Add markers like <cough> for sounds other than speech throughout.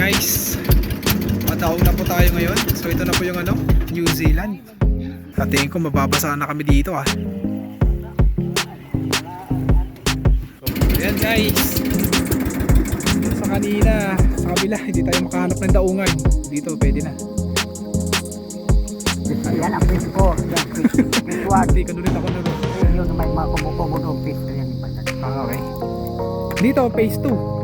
guys, madaong na po tayo ngayon. So ito na po yung ano, New Zealand. Sa tingin ko mababasa na kami dito ah. Ayan guys. Sa kanina, sa kabila, hindi tayo makahanap ng daungan. Dito, pwede na. Yan ang fish ko. Yan, fish. Fish one. Hindi ka ulit ako na. Yun yung may mga kumukumo ng fish. Yan. Ah, okay. Dito, phase 2.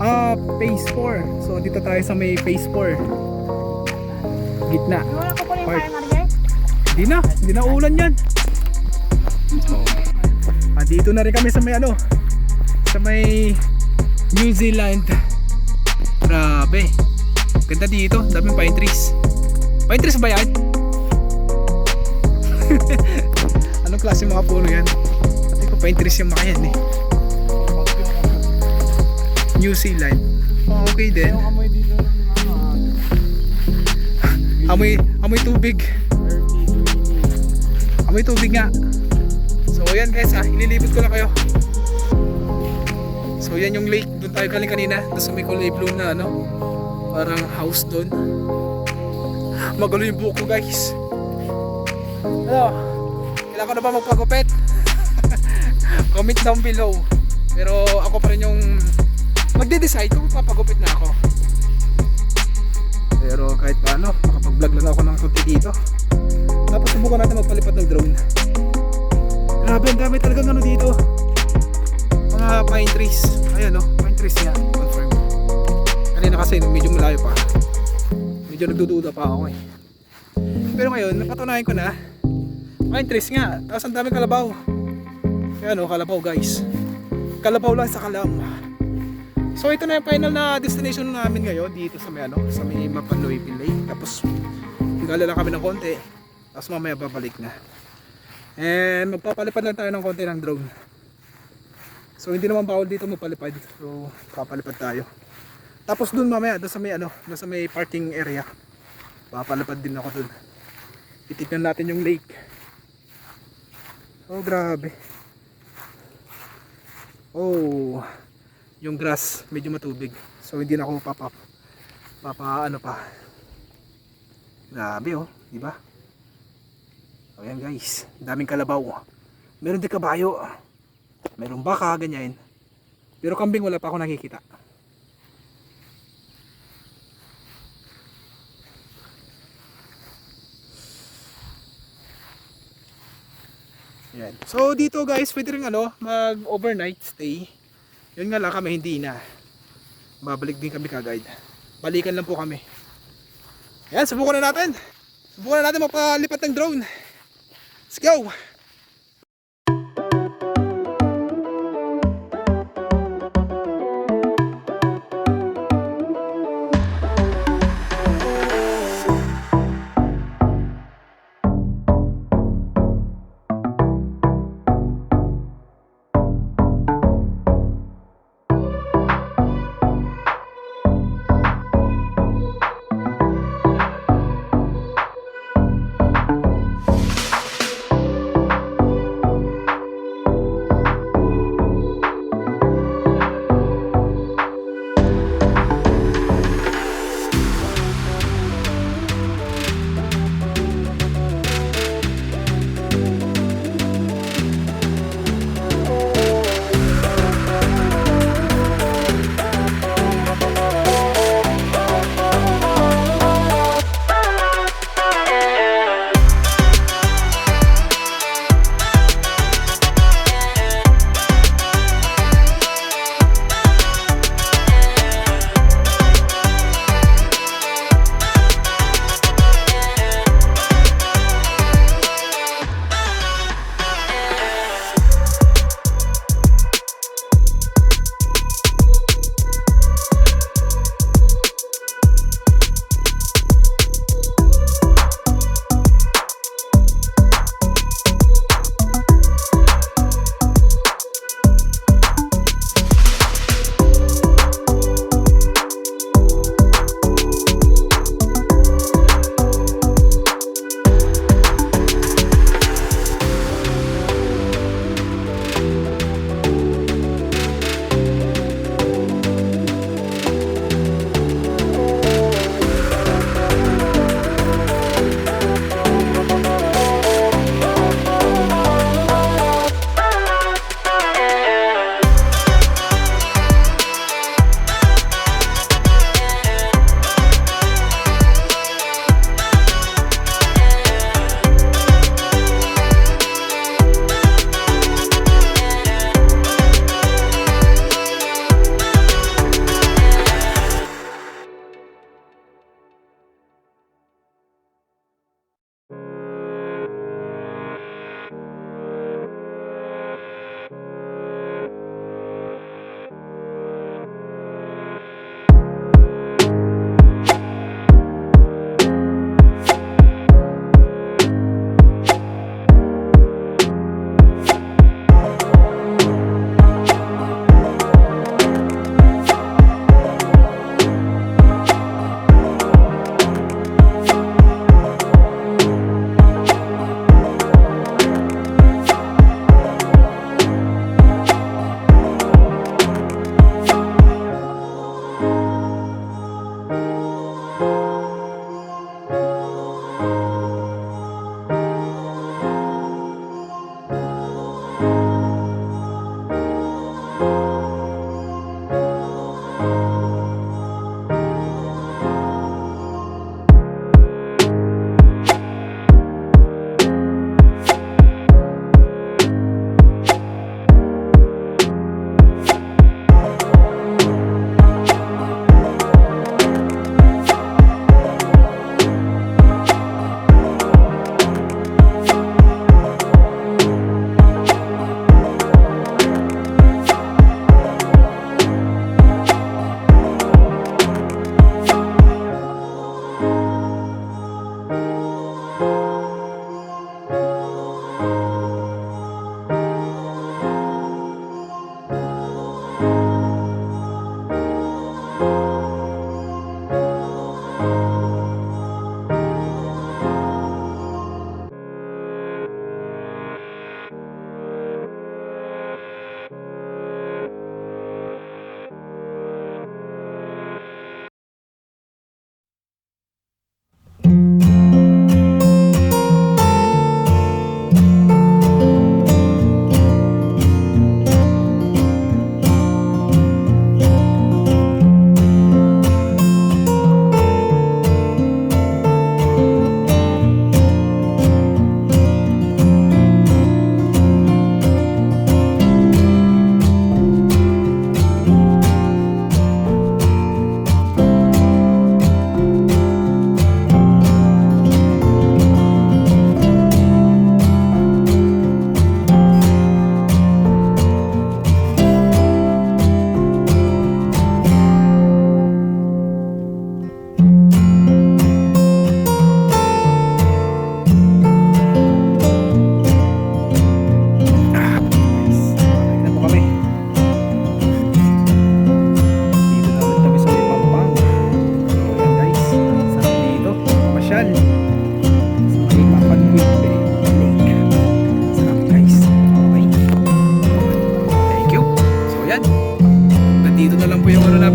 Ah, phase 4. So dito tayo sa may phase 4. Gitna. Wala ko po rin Part. parang argay. Hindi na, hindi na ulan yan. Ah, dito na rin kami sa may ano, sa may New Zealand. Grabe. Ganda dito, daming pine trees. Pine trees ba yan? <laughs> Anong klase mga puno yan? Pati ko pine trees yung mga yan eh. New Zealand. Oh, okay din. Amoy, amoy tubig. Amoy tubig nga. So ayan guys ha, ililibot ko na kayo. So yan yung lake, doon tayo galing kanina. Sa may kulay blue na ano, parang house doon. Magulo yung buhok ko guys. Ano? Kailangan ko na ba magpagupit? <laughs> Comment down below. Pero ako pa rin yung magde-decide kung papagupit na ako. Pero kahit paano, makapag-vlog lang ako ng konti dito. Tapos subukan natin magpalipad ng drone. Grabe, ang dami talagang ano dito. Mga pine trees. Ayan no, pine trees nga. Confirm. Kanina kasi medyo malayo pa. Medyo nagdududa pa ako eh. Pero ngayon, napatunayan ko na. Pine trees nga. Tapos ang daming kalabaw. Ayan no, kalabaw guys. Kalabaw lang sa kalam. So ito na yung final na destination namin ngayon dito sa may ano, sa may Mapanoy Lake. Tapos gala lang kami ng konti. Tapos mamaya babalik na. And magpapalipad lang tayo ng konti ng drone. So hindi naman bawal dito magpalipad. So papalipad tayo. Tapos dun mamaya, dun sa may ano, dun sa may parking area. Papalipad din ako dun. Titignan natin yung lake. Oh grabe. Oh, yung grass medyo matubig. So hindi na ako papa papa ano pa. Grabe oh, di ba? O yan guys, daming kalabaw. Meron din kabayo. Meron baka, ganyan. Pero kambing wala pa ako nakikita. Yan. So dito guys, pwede rin ano, mag overnight stay. Yun nga lang kami, hindi na. Babalik din kami kagad. Balikan lang po kami. Yan, subukan na natin. Subukan na natin mapalipat ng drone. Let's go!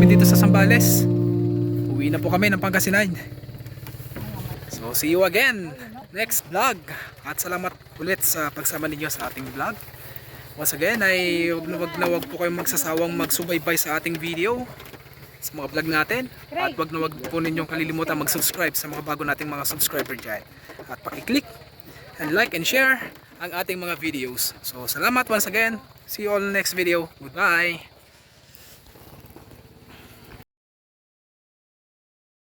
Namin dito sa Sambales. Uwi na po kami ng Pangasinan. So see you again next vlog. At salamat ulit sa pagsama ninyo sa ating vlog. Once again ay wag na wag na wag po kayong magsasawang magsubaybay sa ating video sa mga vlog natin. At wag na wag po ninyong kalilimutan mag-subscribe sa mga bago nating mga subscriber dyan. At paki-click and like and share ang ating mga videos. So salamat once again. See you all in the next video. Goodbye.